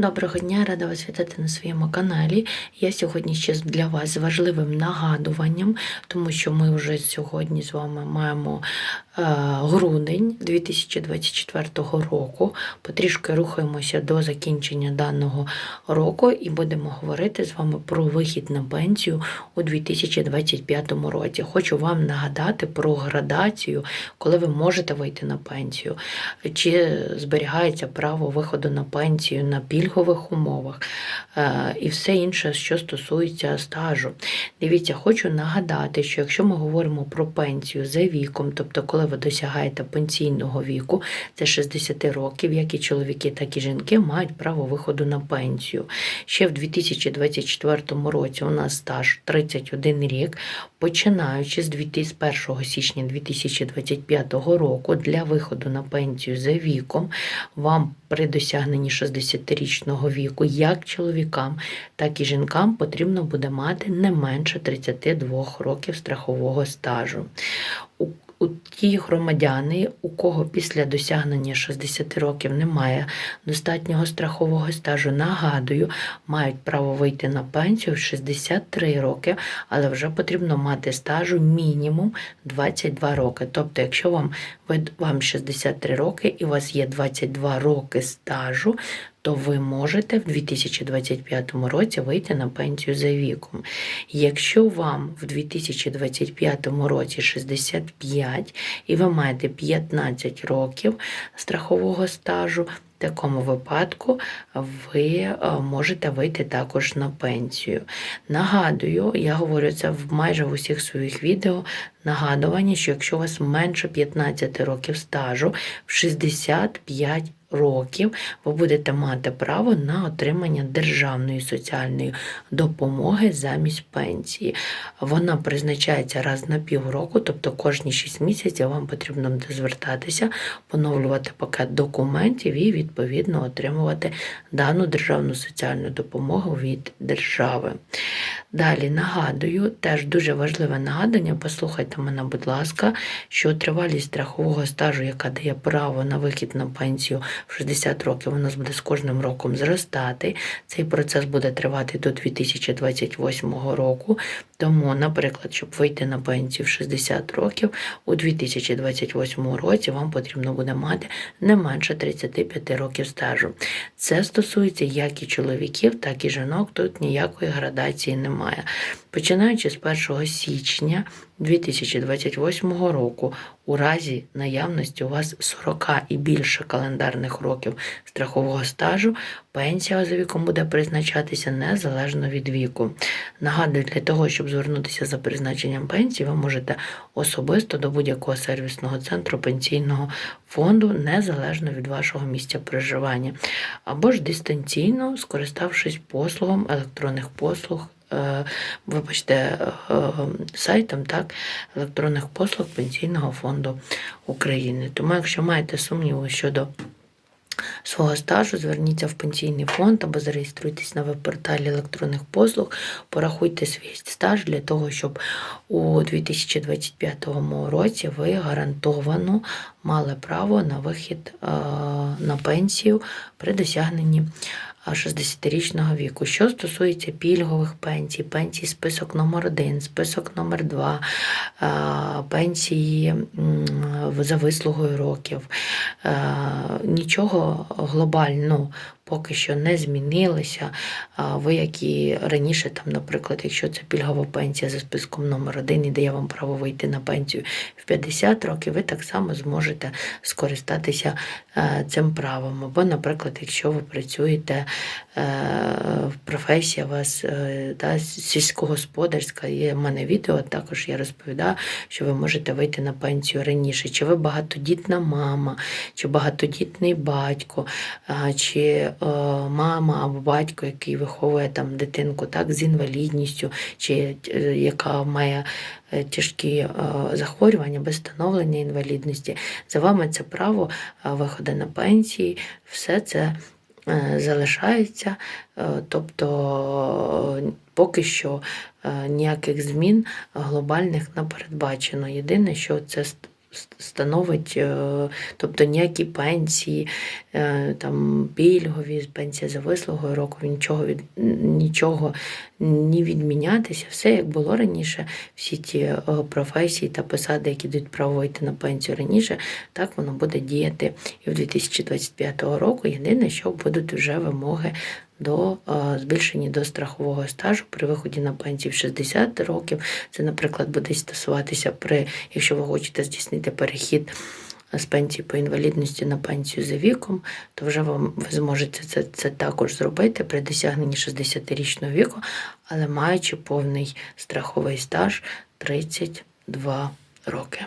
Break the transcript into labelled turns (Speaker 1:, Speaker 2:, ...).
Speaker 1: Доброго дня, рада вас вітати на своєму каналі. Я сьогодні ще для вас з важливим нагадуванням, тому що ми вже сьогодні з вами маємо е, грудень 2024 року. Потрішки рухаємося до закінчення даного року і будемо говорити з вами про вихід на пенсію у 2025 році. Хочу вам нагадати про градацію, коли ви можете вийти на пенсію, чи зберігається право виходу на пенсію на пільгових умовах е, і все інше, що стосується стажу. Дивіться, хочу нагадати, що якщо ми говоримо про пенсію за віком, тобто коли ви досягаєте пенсійного віку, це 60 років, як і чоловіки, так і жінки мають право виходу на пенсію. Ще в 2024 році у нас стаж 31 рік, починаючи з 1 січня 2025 року для виходу на пенсію за віком, вам при досягненні 60-річного віку, як чоловікам, так і жінкам потрібно буде мати не менше 32 років страхового стажу. У ті громадяни, у кого після досягнення 60 років немає достатнього страхового стажу, нагадую, мають право вийти на пенсію в 63 роки, але вже потрібно мати стажу мінімум 22 роки. Тобто, якщо вам, вам 63 роки і у вас є 22 роки стажу, то ви можете в 2025 році вийти на пенсію за віком. Якщо вам в 2025 році 65 і ви маєте 15 років страхового стажу, в такому випадку ви е, можете вийти також на пенсію. Нагадую, я говорю це в майже в усіх своїх відео. Нагадування, що якщо у вас менше 15 років стажу, в 65 років ви будете мати право на отримання державної соціальної допомоги замість пенсії. Вона призначається раз на півроку, тобто кожні 6 місяців вам потрібно буде звертатися, поновлювати пакет документів і відповідно отримувати дану державну соціальну допомогу від держави. Далі нагадую, теж дуже важливе нагадання, послухайте мене, будь ласка, що тривалість страхового стажу, яка дає право на вихід на пенсію в 60 років, нас буде з кожним роком зростати. Цей процес буде тривати до 2028 року. Тому, наприклад, щоб вийти на пенсію в 60 років, у 2028 році вам потрібно буде мати не менше 35 років стажу. Це стосується як і чоловіків, так і жінок. Тут ніякої градації немає. Починаючи з 1 січня 2028 року, у разі наявності у вас 40 і більше календарних років страхового стажу, пенсія за віком буде призначатися незалежно від віку. Нагадую, для того, щоб звернутися за призначенням пенсії, ви можете особисто до будь-якого сервісного центру пенсійного фонду, незалежно від вашого місця проживання, або ж дистанційно, скориставшись послугом електронних послуг. Е, вибачте, е, сайтом так, електронних послуг Пенсійного фонду України. Тому, якщо маєте сумніви щодо свого стажу, зверніться в пенсійний фонд або зареєструйтесь на веб-порталі електронних послуг, порахуйте свій стаж для того, щоб у 2025 році ви гарантовано мали право на вихід е, на пенсію при досягненні. 60-річного віку. Що стосується пільгових пенсій, пенсій список номер 1 список номер 2 пенсії за вислугою років, нічого глобального поки що не змінилися. Ви, як і раніше, там, наприклад, якщо це пільгова пенсія за списком номер 1 і дає вам право вийти на пенсію в 50 років, ви так само зможете скористатися е, цим правом. Або, наприклад, якщо ви працюєте е, в професія вас е, сільськогосподарська, є в мене відео, також я розповідаю, що ви можете вийти на пенсію раніше. Чи ви багатодітна мама, чи багатодітний батько, чи мама або батько, який виховує там дитинку так, з інвалідністю, чи е, яка має е, тяжкі захворювання без встановлення інвалідності, за вами це право виходу на пенсії, все це. Залишається, тобто поки що ніяких змін глобальних не передбачено. Єдине, що це становить, е, тобто ніякі пенсії, е, там пільгові, пенсія за вислугою року, нічого від нічого ні відмінятися. Все як було раніше, всі ті е, професії та посади, які дають право вийти на пенсію раніше, так воно буде діяти і в 2025 року. Єдине, що будуть вже вимоги до е, збільшення до страхового стажу при виході на пенсію в 60 років. Це, наприклад, буде стосуватися при, якщо ви хочете здійснити перехід з пенсії по інвалідності на пенсію за віком, то вже вам ви зможете це, це також зробити при досягненні 60-річного віку, але маючи повний страховий стаж 32 роки.